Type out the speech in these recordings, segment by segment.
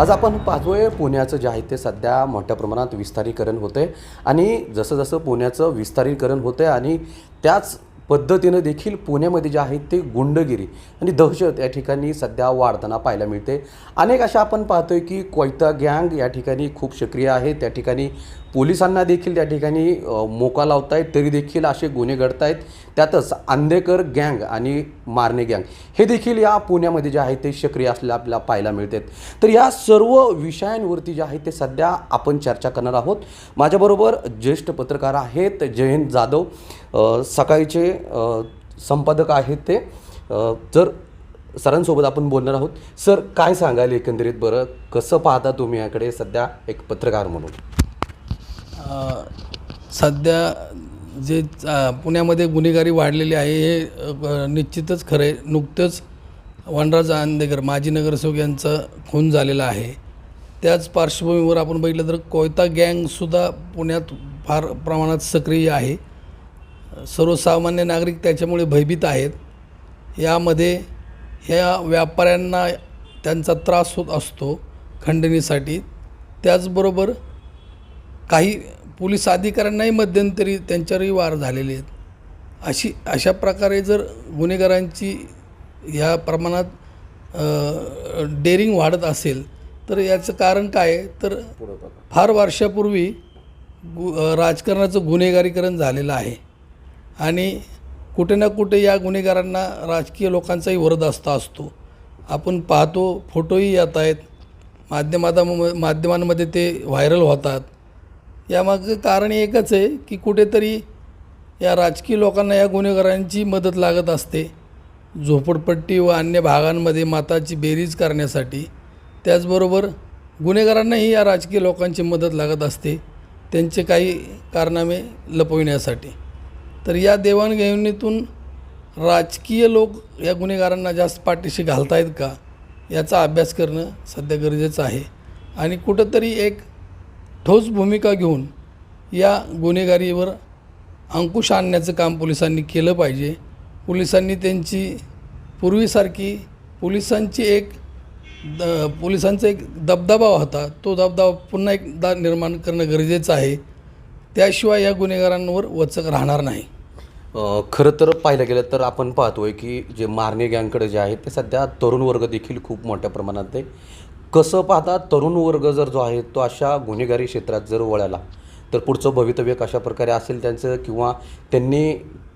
आज आपण पाहतोय पुण्याचं जे आहे ते सध्या मोठ्या प्रमाणात विस्तारीकरण होते आणि जसं जसं पुण्याचं विस्तारीकरण होतं आणि त्याच पद्धतीनं देखील पुण्यामध्ये जे आहे ते गुंडगिरी आणि दहशत या ठिकाणी सध्या वाढताना पाहायला मिळते अनेक अशा आपण पाहतोय की कोयता गँग या ठिकाणी खूप सक्रिय आहे. त्या ठिकाणी पोलिसांना देखील त्या ठिकाणी मोका लावतायत तरी देखील असे गुन्हे घडत आहेत त्यातच आंदेकर गँग आणि मारणे गँग हे देखील या पुण्यामध्ये जे आहे ते सक्रिय असल्या आपल्याला पाहायला मिळतात. तर या सर्व विषयांवरती जे आहे ते सध्या आपण चर्चा करणार आहोत. माझ्याबरोबर ज्येष्ठ पत्रकार आहेत जयंत जाधव. सकाळचे संपादक आहेत ते. जर सरांसोबत आपण बोलणार आहोत. सर काय सांगाल एकंदरीत बरं? कसं पाहता तुम्ही याकडे सध्या एक पत्रकार म्हणून? सध्या जे पुण्यामध्ये गुन्हेगारी वाढलेली आहे हे निश्चितच खरं आहे. नुकतंच वनराज आंदेकर माजी नगरसेवक यांचा खून झालेला आहे. त्याच पार्श्वभूमीवर आपण बघितलं तर कोयता गँगसुद्धा पुण्यात फार प्रमाणात सक्रिय आहे. सर्वसामान्य नागरिक त्याच्यामुळे भयभीत आहेत. यामध्ये ह्या व्यापाऱ्यांना त्यांचा त्रास होत असतो खंडणीसाठी. त्याचबरोबर काही पोलीस अधिकाऱ्यांनाही मध्यंतरी त्यांच्यावरही वार झालेले आहेत. अशी अशा प्रकारे जर गुन्हेगारांची ह्या प्रमाणात डेअरिंग वाढत असेल तर याचं कारण काय तर फार वर्षापूर्वी गु राजकारणाचं गुन्हेगारीकरण झालेलं आहे. आणि कुठे ना कुठे या गुन्हेगारांना राजकीय लोकांचाही वरदहस्त असतो. आपण पाहतो फोटोही येत आहेत. माध्यमाता माध्यमांमध्ये ते व्हायरल होतात. यामागं कारण एकच आहे की कुठेतरी या राजकीय लोकांना या गुन्हेगारांची मदत लागत असते. झोपडपट्टी व अन्य भागांमध्ये माताची बेरीज करण्यासाठी. त्याचबरोबर गुन्हेगारांनाही या राजकीय लोकांची मदत लागत असते त्यांचे काही कारनामे लपविण्यासाठी. तर या देवाणघेवाणीतून राजकीय लोक या गुन्हेगारांना जास्त पाठीशी घालतायत का? याचा अभ्यास करणं सध्या गरजेचं आहे. आणि कुठंतरी एक ठोस भूमिका घेऊन या गुन्हेगारीवर अंकुश आणण्याचं काम पोलिसांनी केलं पाहिजे. पोलिसांनी त्यांची पूर्वीसारखी पोलिसांची एक द पोलिसांचा एक दबदबा होता. तो दबदबा पुन्हा एकदा निर्माण करणं गरजेचं आहे. त्याशिवाय या गुन्हेगारांवर वचक राहणार नाही. खरं तर पाहिलं गेलं तर आपण पाहतोय की जे मारणे गँगकडे जे आहे ते सध्या तरुण वर्ग देखील खूप मोठ्या प्रमाणात आहे. कसं पाहता तरुण वर्ग जर जो आहे तो अशा गुन्हेगारी क्षेत्रात जर वळाला तर पुढचं भवितव्य कशा प्रकारे असेल त्यांचं किंवा त्यांनी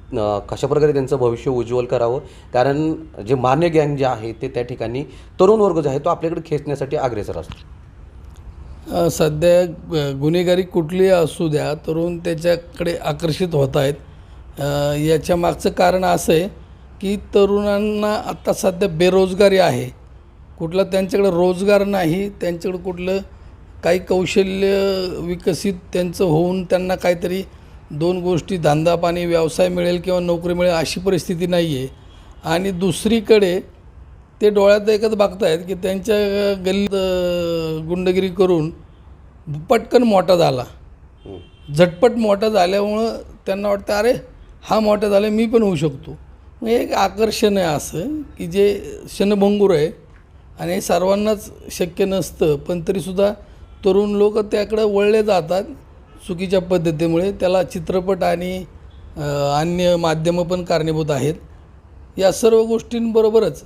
कशाप्रकारे कशा प्रकारे त्यांचं भविष्य उज्ज्वल करावं? कारण जे मान्य गँग जे आहे ते त्या ठिकाणी तरुण वर्ग जो आहे तो आपल्याकडे खेचण्यासाठी अग्रेसर असतो. सध्या गुन्हेगारी कुठलीही असू द्या तरुण त्याच्याकडे आकर्षित होत आहेत. याच्या मागचं कारण असं आहे की तरुणांना आत्ता सध्या बेरोजगारी आहे. कुठला त्यांच्याकडं रोजगार नाही त्यांच्याकडं कुठलं काही कौशल्य विकसित त्यांचं होऊन त्यांना काहीतरी दोन गोष्टी धंदा पाणी व्यवसाय मिळेल किंवा नोकरी मिळेल अशी परिस्थिती नाही आहे आणि दुसरीकडे ते डोळ्यात एकच बघतायत की त्यांच्या गल्लीत गुंडगिरी करून पटकन मोठा झाला. झटपट मोठा झाल्यामुळं त्यांना वाटतं अरे हा मोठा झाला मी पण होऊ शकतो. मग एक आकर्षण आहे असं की जे क्षणभंगूर आहे आणि सर्वांनाच शक्य नसतं पण तरीसुद्धा तरुण लोक त्याकडं वळले जातात चुकीच्या पद्धतीमुळे. त्याला चित्रपट आणि अन्य माध्यमं पण कारणीभूत आहेत. या सर्व गोष्टींबरोबरच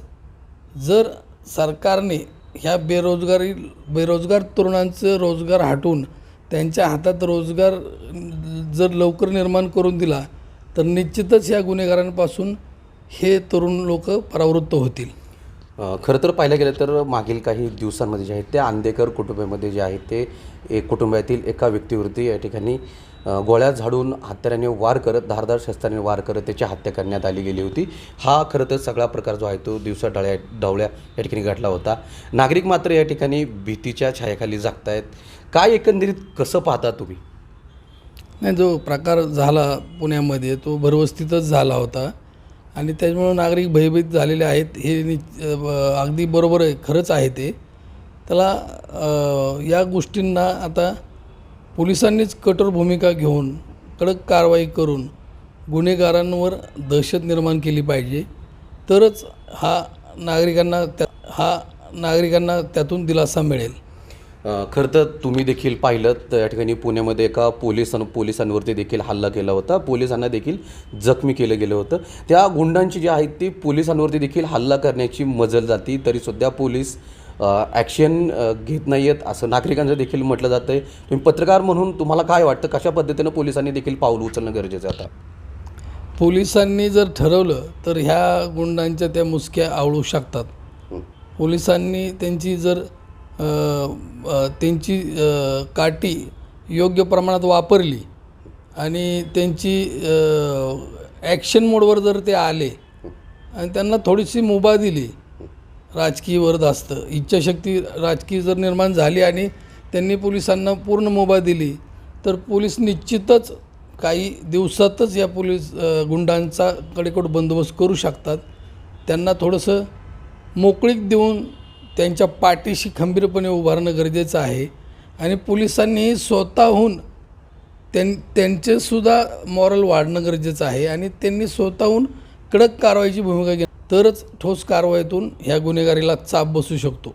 जर सरकारने ह्या बेरोजगारी बेरोजगार तरुणांचं रोजगार हटवून त्यांच्या हातात रोजगार जर लवकर निर्माण करून दिला तर निश्चितच ह्या गुन्हेगारांपासून हे तरुण लोक परावृत्त होतील. खरं तर पाहिलं गेलं तर मागील काही दिवसांमध्ये जे आहेत ते आंदेकर कुटुंबामध्ये जे आहेत ते एक कुटुंबातील एका व्यक्तीवरती या ठिकाणी गोळ्या झाडून हत्याराने वार करत धारदार शस्त्राने वार करत त्याची हत्या करण्यात आली गेली होती. हा खरं तर सगळा प्रकार जो आहे तो दिवसा डळ्या डावळ्या या ठिकाणी घडला होता. नागरिक मात्र या ठिकाणी भीतीच्या छायाखाली जागतायत. काय एकंदरीत कसं पाहता तुम्ही? नाही जो प्रकार झाला पुण्यामध्ये तो भरवस्तीतच झाला होता. आणि त्याच्यामुळं नागरिक भयभीत झालेले आहेत. हे नि अगदी बरोबर आहे. खरंच आहे ते. त्याला या गोष्टींना आता पोलिसांनीच कठोर भूमिका घेऊन कडक कारवाई करून गुन्हेगारांवर दहशत निर्माण केली पाहिजे. तरच हा नागरिकांना त्या हा नागरिकांना त्यातून दिलासा मिळेल. खरं तर तुम्ही देखील पाहिलं तर या ठिकाणी पुण्यामध्ये एका पोलिसां पोलिसांवरती देखील हल्ला केला होता. पोलिसांना देखील जखमी केलं गेलं होतं. त्या गुंडांची जी आहेत ती पोलिसांवरती देखील हल्ला करण्याची मजल जाती तरीसुद्धा पोलीस ॲक्शन घेत नाही आहेत असं नागरिकांचं देखील म्हटलं जातं आहे तुम्ही पत्रकार म्हणून तुम्हाला काय वाटतं? कशा पद्धतीनं पोलिसांनी देखील पाऊल उचलणं गरजेचं आता? पोलिसांनी जर ठरवलं तर ह्या गुंडांच्या त्या मुसक्या आवळू शकतात. पोलिसांनी त्यांची जर त्यांची काठी योग्य प्रमाणात वापरली आणि त्यांची ॲक्शन मोडवर जर ते आले आणि त्यांना थोडीशी मुभा दिली राजकीय वरदास्त इच्छाशक्ती राजकीय जर निर्माण झाली आणि त्यांनी पोलिसांना पूर्ण मुभा दिली तर पोलीस निश्चितच काही दिवसातच या पोलीस गुंडांचा कडेकोट बंदोबस्त करू शकतात. त्यांना थोडंसं मोकळीक देऊन त्यांच्या पाठीशी खंबीरपणे उभारणं गरजेचं आहे. आणि पोलिसांनी स्वतःहून त्यां त्यांचेसुद्धा मॉरल वाढणं गरजेचं आहे. आणि त्यांनी स्वतःहून कडक कारवाईची भूमिका घ्या तरच ठोस कारवाईतून ह्या गुन्हेगारीला चाप बसू शकतो.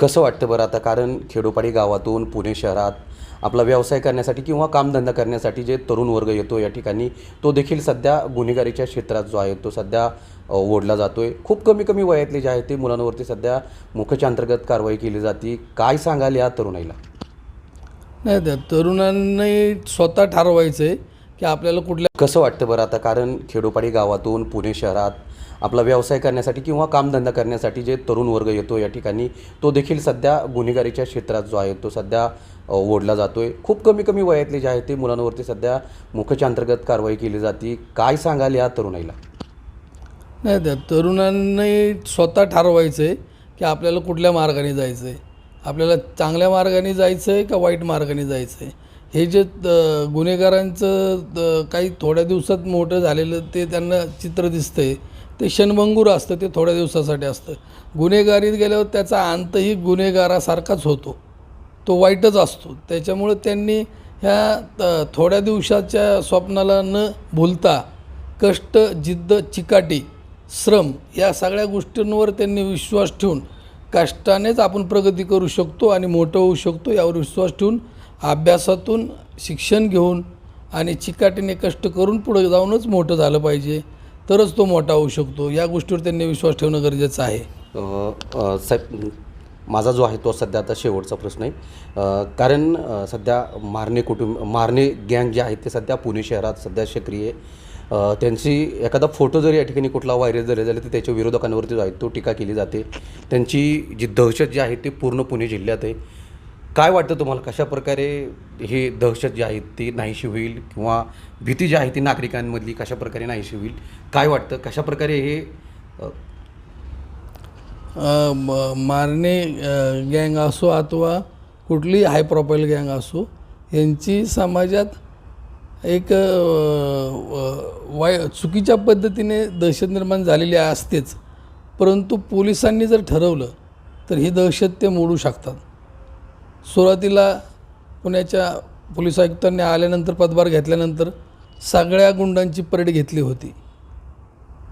कसं वाटतं बरं आता? कारण खेडोपाडी गावातून पुणे शहरात आपला व्यवसाय करण्यासाठी किंवा कामधंदा करण्यासाठी जे तरुण वर्ग येतो या ठिकाणी तो देखील सध्या गुन्हेगारीच्या क्षेत्रात जो आहे तो सध्या ओढला जातो आहे खूप कमी कमी वयातले जे आहे ते मुलांवरती सध्या मुख्यच्या अंतर्गत कारवाई केली जाते. काय सांगाल या तरुणाईला? नाही त्या तरुणांनी स्वतः ठरवायचं आहे की आपल्याला कुठल्या कसं वाटतं बरं आता? कारण खेडोपाडी गावातून पुणे शहरात आपला व्यवसाय करण्यासाठी किंवा कामधंदा करण्यासाठी जे तरुण वर्ग येतो या ठिकाणी तो देखील सध्या गुन्हेगारीच्या क्षेत्रात जो आहे तो सध्या ओढला जातो आहे खूप कमी कमी वयातले जे आहे ते मुलांवरती सध्या मुख्यच्या अंतर्गत कारवाई केली जाते. काय सांगाल या तरुणाईला? नाही त्या तरुणांनी स्वतः ठरवायचं आहे की आपल्याला कुठल्या मार्गाने जायचं आहे आपल्याला चांगल्या मार्गाने जायचं आहे का वाईट मार्गाने जायचं आहे हे जे गुन्हेगारांचं काही थोड्या दिवसात मोठं झालेलं ते त्यांना चित्र दिसतं आहे ते क्षणभंगूर असतं ते थोड्या दिवसासाठी असतं. गुन्हेगारीत गेल्यावर त्याचा अंतही गुन्हेगारासारखाच होतो. तो वाईटच असतो. त्याच्यामुळं त्यांनी ह्या त- थोड्या दिवसाच्या स्वप्नाला न भुलता कष्ट जिद्द चिकाटी श्रम या सगळ्या गोष्टींवर त्यांनी विश्वास ठेवून कष्टानेच आपण प्रगती करू शकतो आणि मोठं होऊ शकतो यावर विश्वास ठेवून अभ्यासातून शिक्षण घेऊन आणि चिकाटीने कष्ट करून पुढे जाऊनच मोठं झालं पाहिजे. तरच तो मोठा होऊ शकतो. या गोष्टीवर त्यांनी विश्वास ठेवणं गरजेचं आहे. साहेब माझा जो आहे तो सध्या आता शेवटचा प्रश्न आहे. कारण सध्या मारणे कुटुंब मारणे गँग जे आहेत ते सध्या पुणे शहरात सध्या सक्रिय त्यांची एखादा फोटो जरी या ठिकाणी कुठला व्हायरल जरी झाला तर त्याच्या विरोधकांवरती जो आहे तो टीका केली जाते. त्यांची जी दहशत जी आहे ती पूर्ण पुणे जिल्ह्यात आहे. काय वाटतं तुम्हाला? कशा प्रकारे हे दहशत जी आहे ती नाहीशी होईल किंवा भीती जी आहे ती नागरिकांमधली कशा प्रकारे नाहीशी होईल? काय वाटतं? कशा प्रकारे हे म- मारणे गँग असो अथवा कुठलीही हाय प्रोफाईल गँग असो यांची समाजात एक व- वाय चुकीच्या पद्धतीने दहशत निर्माण झालेली असतेच. परंतु पोलिसांनी जर ठरवलं तर ही दहशत ते मोडू शकतात. सुरुवातीला पुण्याच्या पोलीस आयुक्तांनी आल्यानंतर पदभार घेतल्यानंतर सगळ्या गुंडांची परेड घेतली होती.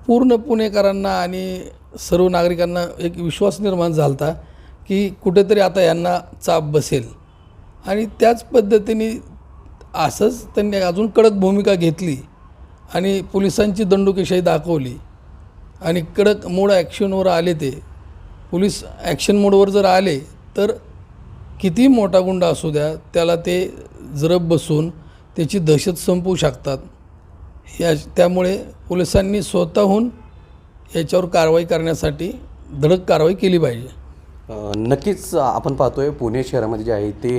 पूर्ण पुणेकरांना आणि सर्व नागरिकांना एक विश्वास निर्माण झाला होता की कुठेतरी आता यांना चाप बसेल. आणि त्याच पद्धतीने असंच त्यांनी अजून कडक भूमिका घेतली आणि पोलिसांची दंडुकेशाही दाखवली. आणि कडक मोड ॲक्शनवर आले ते. पोलीस ॲक्शन मोडवर जर आले तर किती मोठा गुंड असू द्या त्याला ते जरब बसून त्याची दहशत संपवू शकतात. या त्यामुळे पोलिसांनी स्वतःहून याच्यावर कारवाई करण्यासाठी धडक कारवाई केली पाहिजे. नक्कीच आपण पाहतोय पुणे शहरामध्ये जे आहे ते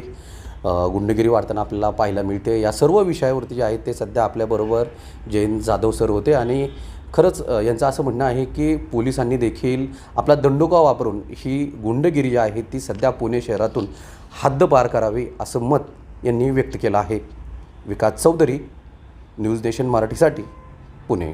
गुंडगिरी वाढताना आपल्याला पाहायला मिळते. या सर्व विषयावरती जे आहेत ते सध्या आपल्याबरोबर जयंत जाधव सर होते आणि खरंच यांचं असं म्हणणं आहे की पोलिसांनी देखील आपला दंडोका वापरून ही गुंडगिरी जी आहे ती सध्या पुणे शहरातून हद्द पार करावी असं मत यांनी व्यक्त केलं आहे. विकास चौधरी न्यूज नेशन मराठीसाठी पुणे.